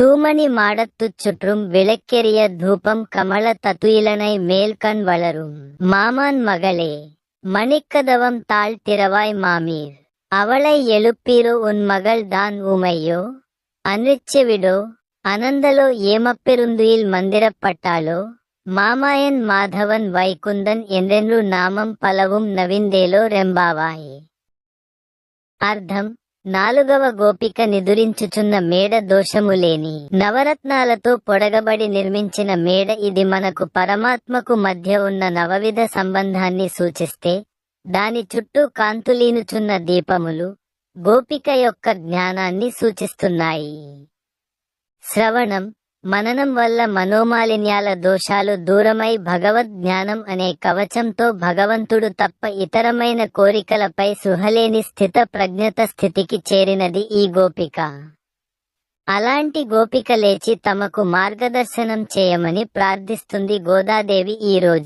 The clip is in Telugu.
தூமணி மாடத்துச் சுற்றும் விளக்கெரிய தூபம் கமல தத்துயிலனை மேல் கண் வளரும். மாமான் மகளே மணிக்கதவம் தாழ் திரவாய் மாமீர். அவளை எழுப்பீரோ உன் மகள் தான் உமையோ? அனுச்சிவிடோ அனந்தலோ ஏமப்பெருந்துயில் மந்திரப்பட்டாலோ? மாமாயன் மாதவன் வைகுந்தன் என்றென்று நாமம் பலவும் நவிந்தேலோ ரெம்பாவாயே. அர்த்தம் నాలుగవ గోపిక నిదురించుచున్న మేడ దోషము లేని నవరత్నాలతో పొడగబడి నిర్మించిన మేడ ఇది మనకు పరమాత్మకు మధ్య ఉన్న నవవిధ సంబంధాన్ని సూచిస్తే దాని చుట్టూ కాంతులీనుచున్న దీపములు గోపిక యొక్క జ్ఞానాన్ని సూచిస్తున్నాయి. శ్రవణం మననం వల్ల మనోమాలిన్యాల దోషాలు దూరమై భగవద్ జ్ఞానం అనే కవచంతో భగవంతుడు తప్ప ఇతరమైన కోరికలపై సుహలేని స్థిత ప్రజ్ఞత స్థితికి చేరినది ఈ గోపిక. అలాంటి గోపిక లేచి తమకు మార్గదర్శనం చేయమని ప్రార్థిస్తుంది గోదాదేవి ఈ రోజు.